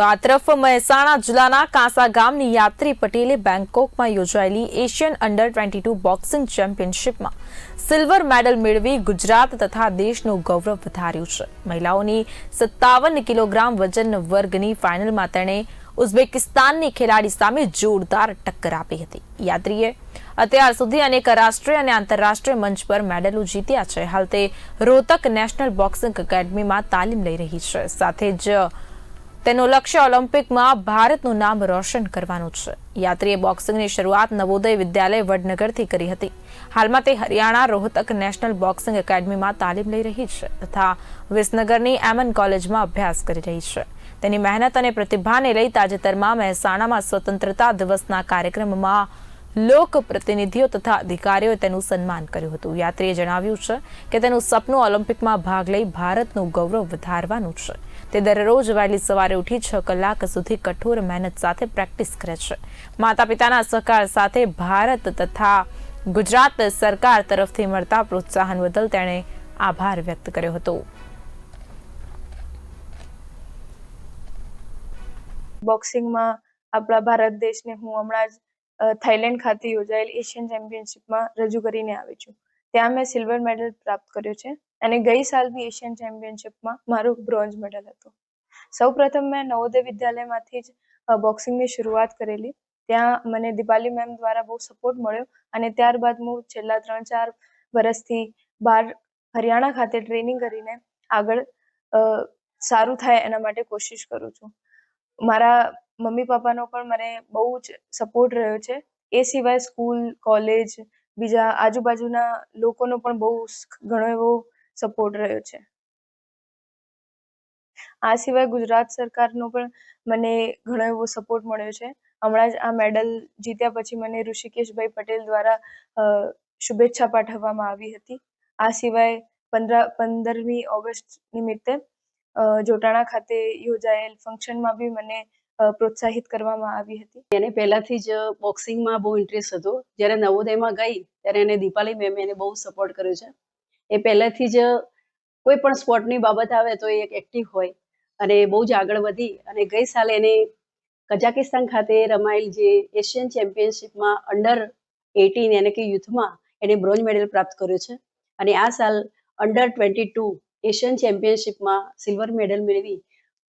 તો આ તરફ મહેસાણા જિલ્લાના કાંસા ગામની યાત્રી પટેલે બેંકોકમાં યોજાયેલી Asian under twenty two boxing ચેમ્પિયનશિપમાં silver medal મેળવી ગુજરાત તથા દેશનું ગૌરવ વધાર્યું છે. મહિલાઓની સત્તાવન કિલોગ્રામ વજન વર્ગની ફાઇનલમાં તેણે ઉઝબેકિસ્તાનની ખેલાડી સામે જોરદાર ટક્કર આપી હતી. યાત્રીએ અત્યાર સુધી અનેક રાષ્ટ્રીય અને આંતરરાષ્ટ્રીય મંચ પર મેડલો જીત્યા છે. હાલ તે રોહતક નેશનલ બોક્સિંગ એકેડમીમાં તાલીમ લઈ રહી છે. સાથે જ તેનું લક્ષ્ય ઓલિમ્પિકમાં ભારતનું નામ રોશન કરવાનું છે. યાત્રીએ બોક્સિંગની શરૂઆત નવોદય વિદ્યાલય વડનગરથી કરી હતી. હાલમાં તે હરિયાણા રોહતક નેશનલ બોક્સિંગ એકેડમીમાં તાલીમ લઈ રહી છે તથા વિસનગરની એમન કોલેજમાં અભ્યાસ કરી રહી છે. તેની મહેનત અને પ્રતિભાને લઈ તાજેતરમાં મહેસાણામાં સ્વતંત્રતા દિવસના કાર્યક્રમમાં લોક પ્રતિનિધિઓ તથા અધિકારીઓએ તેનું સન્માન કર્યું હતું. યાત્રીએ જણાવ્યું છે કે તેનું સપનું ઓલિમ્પિકમાં ભાગ લઈ ભારતનું ગૌરવ વધારવાનું છે. તે દરરોજ વહેલી સવારે ઉઠી છ કલાક સુધી કઠોર મહેનત સાથે પ્રેક્ટિસ કરે છે. માતા પિતાના સહકાર સાથે ભારત તથા ગુજરાત સરકાર તરફથી મળતા પ્રોત્સાહન બદલ તેણે આભાર વ્યક્ત કર્યો હતો. બોક્સિંગમાં આપણા ભારત દેશને હું હમણાં જ થાઈલેન્ડ ખાતે યોજાયેલ એશિયન ચેમ્પિયનશિપમાં રજૂ કરીને આવી છું. ત્યાં મેં સિલ્વર મેડલ પ્રાપ્ત કર્યો છે અને ગઈ સાલની એશિયન ચેમ્પિયનશિપમાં મારો બ્રોન્ઝ મેડલ હતો. સૌપ્રથમ મેં નવોદય વિદ્યાલયમાંથી જ બોક્સિંગની શરૂઆત કરેલી. ત્યાં મને દીપાલી મેમ દ્વારા બહુ સપોર્ટ મળ્યો અને ત્યારબાદ હું છેલ્લા ત્રણ ચાર વર્ષથી બહાર હરિયાણા ખાતે ટ્રેનિંગ કરીને આગળ સારું થાય એના માટે કોશિશ કરું છું. મારા મમ્મી પપ્પાનો પણ મને બહુ જ સપોર્ટ રહ્યો છે. એ સિવાય સ્કૂલ કોલેજ બીજા આજુબાજુના લોકોનો પણ બહુ ઘણો એવો સપોર્ટ રહ્યો છે. આ સિવાય ગુજરાત સરકારનો પણ મને ઘણો એવો સપોર્ટ મળ્યો છે. હમણાં જ આ મેડલ જીત્યા પછી મને ઋષિકેશભાઈ પટેલ દ્વારા શુભેચ્છા પાઠવવામાં આવી હતી. આ સિવાય પંદર, પંદરમી ઓગસ્ટ નિમિત્તે જોટાણા ખાતે યોજાયેલ ફંક્શનમાં બી મને પ્રોત્સાહિત કરવામાં આવી હતી. એને પહેલાથી જ બોક્સિંગમાં બહુ ઇન્ટરેસ્ટ હતો. જ્યારે નવોદયમાં ગઈ, ત્યારે એને દીપાલી મેમે એને બહુ સપોર્ટ કર્યો છે. એ પહેલેથી જ કોઈ પણ સ્પોર્ટની બાબત આવે તો એ એક એક્ટિવ હોય અને બહુ જ આગળ વધી અને ગઈ સાલે એને કઝાકિસ્તાન ખાતે રમાયેલ જે એશિયન ચેમ્પિયનશિપમાં અંડર એટીન એટલે કે યુથમાં એને બ્રોન્ઝ મેડલ પ્રાપ્ત કર્યો છે. અને આ સાલ અંડર ટ્વેન્ટી ટુ એશિયન ચેમ્પિયનશિપમાં સિલ્વર મેડલ મેળવી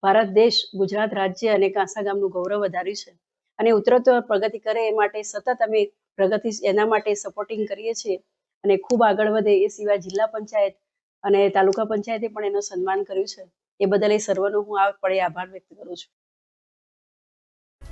ભારત દેશ, ગુજરાત રાજ્ય અને કાંસા ગામનું ગૌરવ વધાર્યું છે. અને ઉત્તરોત્તર પ્રગતિ કરે એ માટે સતત અમે પ્રગતિ એના માટે સપોર્ટિંગ કરીએ છીએ. અને ખૂબ આગળ વધે એ સિવાય જિલ્લા પંચાયત અને તાલુકા પંચાયતે પણ એનું સન્માન કર્યું છે. એ બદલ એ સર્વનો હું આ પડે આભાર વ્યક્ત કરું છું.